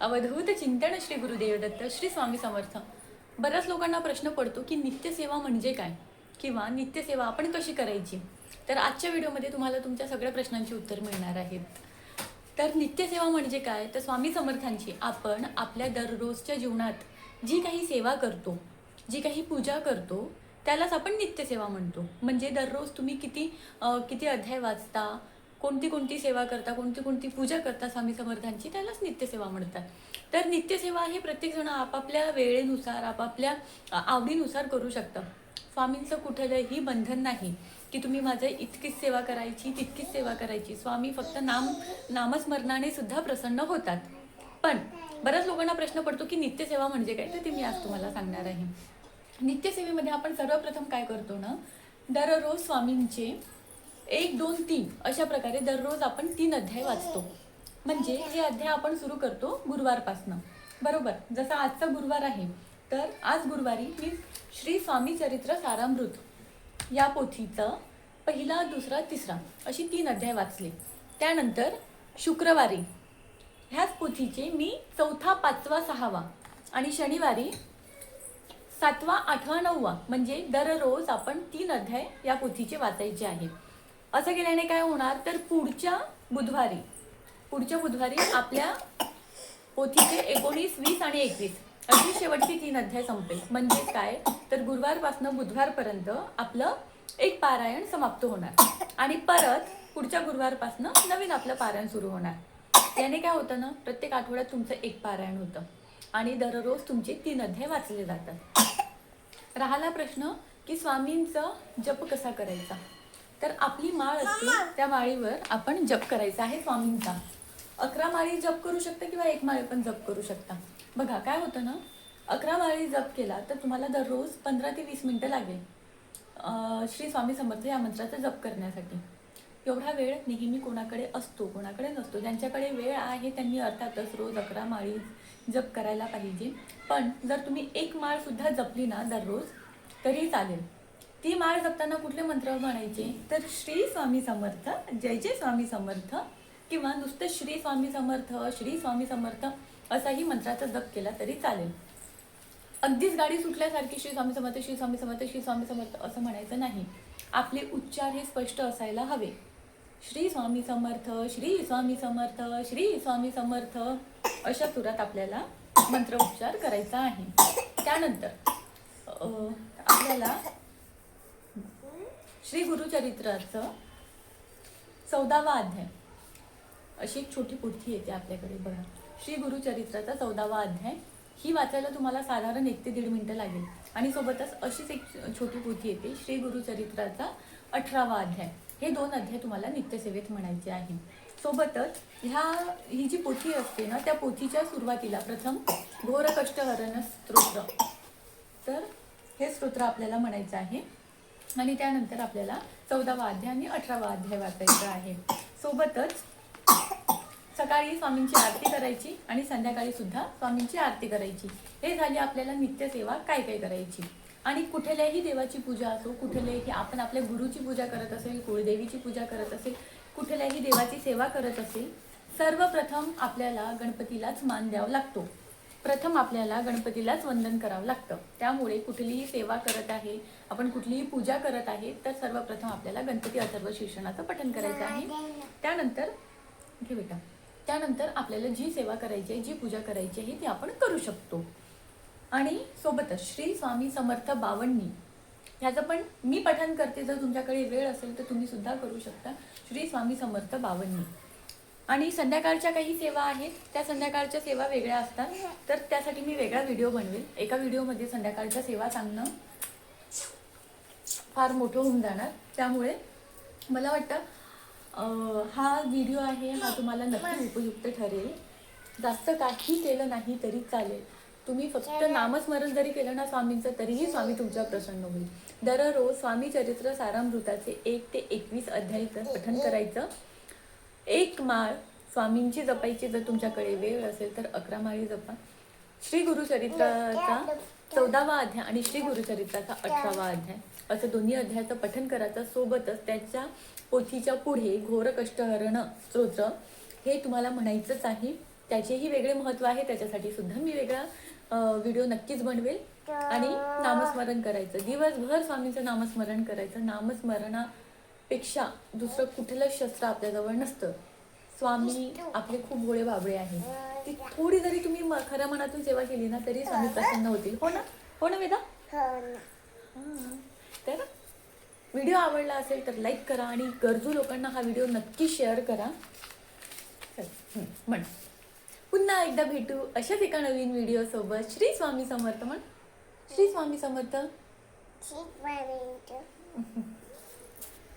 अवधूत चिंतन श्री गुरुदेव दत्त श्री स्वामी समर्थ. बऱ्याच लोकांना प्रश्न पडतो की नित्यसेवा म्हणजे काय? किंवा नित्यसेवा आपण कशी करायची? तर आजच्या व्हिडिओमध्ये तुम्हाला तुमच्या सगळ्या प्रश्नांची उत्तर मिळणार आहेत. तर नित्यसेवा म्हणजे काय? तर स्वामी समर्थांची आपण आपल्या दररोजच्या जीवनात जी काही सेवा करतो जी काही पूजा करतो त्यालाच आपण नित्यसेवा म्हणतो. म्हणजे दररोज तुम्ही किती किती अध्याय वाचता कोणती कोणती सेवा करता कोणती कोणती पूजा करता स्वामी समर्थांची त्यालाच नित्यसेवा म्हणतात. तर नित्यसेवा हे प्रत्येकजण आपापल्या वेळेनुसार आपापल्या आवडीनुसार करू शकतं. स्वामींचं कुठलंही बंधन नाही की तुम्ही माझं इतकीच सेवा करायची तितकीच सेवा करायची. स्वामी फक्त नाम नामस्मरणाने सुद्धा प्रसन्न होतात. पण बऱ्याच लोकांना प्रश्न पडतो की नित्यसेवा म्हणजे काय? तर ते मी आज तुम्हाला सांगणार आहे. नित्यसेवेमध्ये आपण सर्वप्रथम काय करतो ना? दररोज स्वामींचे एक दोन तीन. अशा प्रकारे दररोज आपण तीन अध्याय वाचतो. म्हणजे हे अध्याय आपण सुरू करतो गुरुवारपासनं. बरोबर? जसा आजचा गुरुवार आहे तर आज गुरुवारी मी श्री स्वामी चरित्र सारामृत या पोथीचं पहिला दुसरा तिसरा अशी तीन अध्याय वाचले. त्यानंतर शुक्रवारी ह्याच पोथीचे मी चौथा पाचवा सहावा आणि शनिवारी सातवा आठवा नववा म्हणजे दररोज आपण तीन अध्याय या पोथीचे वाचायचे आहे असं केल्याने काय होणार? तर पुढच्या बुधवारी पुढच्या बुधवारी आपल्या पोथीचे एकोणीस वीस आणि एकवीस अशी शेवटची तीन अध्याय संपेल. म्हणजे काय? तर गुरुवारपासून बुधवारपर्यंत आपलं एक पारायण समाप्त होणार. आणि परत पुढच्या गुरुवारपासून नवीन आपलं पारायण सुरू होणार. याने काय होतं ना प्रत्येक आठवड्यात तुमचं एक पारायण होतं. आणि दररोज तुमचे तीन अध्याय वाचले जातात. राहिला प्रश्न की स्वामींचा जप कसा करायचा? तर आपली माळ असते त्या माळीवर आपण जप करायचा आहे स्वामींचा अकरा माळी जप करू शकता किंवा एक माळी पण जप करू शकता. बघा काय होतं ना अकरा माळी जप केला तर तुम्हाला दररोज पंधरा ते वीस मिनिटं लागेल. श्री स्वामी समर्थ या मंत्राचा जप करण्यासाठी. एवढा वेळ नेहमी कोणाकडे असतो कोणाकडे नसतो ज्यांच्याकडे वेळ आहे त्यांनी अर्थातच रोज अकरा माळी जप करायला पाहिजे. पण जर तुम्ही एक माळ सुद्धा जपली ना दररोज तरी चालेल. ती माळ जपताना कुठले मंत्र म्हणायचे? तर श्री स्वामी समर्थ जय जय स्वामी समर्थ किंवा नुसतं श्री स्वामी समर्थ श्री स्वामी समर्थ असाही मंत्राचा जप केला तरी चालेल. अगदीच गाडी सुटल्यासारखी श्री स्वामी समर्थ श्री स्वामी समर्थ श्री स्वामी समर्थ असं म्हणायचं नाही. आपले उच्चार हे स्पष्ट असायला हवे. श्री स्वामी समर्थ श्री स्वामी समर्थ श्री स्वामी समर्थ अशा सुरात आपल्याला मंत्र उच्चार करायचा आहे. त्यानंतर आपल्याला श्री गुरुचरित्राचं चौदावा अध्याय. अशी एक छोटी पुढची येते आपल्याकडे बघा. श्री गुरुचरित्राचा चौदावा अध्याय. ही वाचायला तुम्हाला साधारण एक ते दीड मिनटं लागेल. आणि सोबतच अशीच एक छोटी पोथी येते श्री गुरुचरित्राचा अठरावा अध्याय. हे दोन अध्याय तुम्हाला नित्यसेवेत म्हणायचे आहे. सोबतच ह्या ही जी पोथी असते ना त्या पोथीच्या सुरुवातीला प्रथम घोर कष्टहरण स्तोत्र तर हे स्तोत्र आपल्याला म्हणायचं आहे. आणि त्यानंतर आपल्याला चौदावा अध्याय आणि अठरावा अध्याय वाचायचा आहे. सोबतच सकाळी स्वामींची आरती करायची आणि संध्याकाळी सुद्धा स्वामींची आरती करायची. हे झाली आपल्याला नित्यसेवा काय काय करायची? आणि कुठल्याही देवाची पूजा असो कुठल्याही आपण आपल्या गुरुची पूजा करत असेल कुळदेवीची पूजा करत असेल कुठल्याही देवाची सेवा करत असेल सर्वप्रथम आपल्याला गणपतीलाच मान द्यावा लागतो. प्रथम आपल्याला गणपतीलाच वंदन करावं लागतं. त्यामुळे कुठलीही सेवा करत आहे आपण कुठलीही पूजा करत आहे तर सर्वप्रथम आपल्याला गणपती अथर्व शीर्षणाचं पठण करायचं आहे. त्यानंतर घे बेटा त्यानंतर आपल्याला जी सेवा करायची आहे जी पूजा करायची आहे ती आपण करू शकतो. आणि सोबतच श्री स्वामी समर्थ बावन्नी ह्याचं पण मी पठण करते जर तुमच्याकडे वेळ असेल तर तुम्ही सुद्धा करू शकता. श्री स्वामी समर्थ बावन्नी. आणि संध्याकाळच्या काही सेवा आहेत त्या संध्याकाळच्या सेवा वेगळ्या असतात. तर त्यासाठी मी वेगळा व्हिडिओ बनवेल. एका व्हिडिओमध्ये संध्याकाळच्या सेवा सांगणं फार मोठं होऊन जाणार. त्यामुळे मला वाटतं हा व्हिडिओ आहे हा तुम्हाला नक्की उपयुक्त ठरेल. जास्त काही केलं नाही तरी चालेल. तुम्ही फक्त नामस्मरण जरी केलं ना स्वामींचं तरीही स्वामी तुमच्यावर प्रसन्न होईल. दररोज स्वामी चरित्र सारामृताचे एक ते एकवीस अध्यायचं पठण करायचं. एक माळ स्वामींची जपायची जर तुमच्याकडे वेळ असेल तर अकरा माळी जपा. श्री गुरुचरित्राचा चौदावा अध्याय आणि श्री गुरुचरित्राचा अठरावा अध्याय. असं दोन्ही अध्यायाचं पठन करायचं. सोबतच त्याच्या पोथीच्या पुढे घोर कष्टहरण स्तोत्र हे तुम्हाला म्हणायचंच आहे. त्याचेही वेगळे महत्त्व आहे. त्याच्यासाठी सुद्धा मी वेगळा व्हिडिओ नक्कीच बनवेल. आणि नामस्मरण करायचं. दिवसभर स्वामींचं नामस्मरण करायचं. नामस्मरणा नामस्मरणापेक्षा दुसरं कुठलं शस्त्र आपल्याजवळ नसतं. स्वामी आपले खूप गोळे बाबळे आहेत. ती थोडी जरी तुम्ही खऱ्या मनातून सेवा केली ना तरी स्वामी प्रसन्न होतील. हो ना? हो ना वेदा? हां. तर व्हिडिओ आवडला असेल तर लाईक करा आणि गरजू लोकांना हा व्हिडिओ नक्की शेअर करा. म्हण. पुन्हा एकदा भेटू अशाच एका नवीन व्हिडिओ सोबत. श्री स्वामी समर्थ म्हण. श्री स्वामी समर्थ.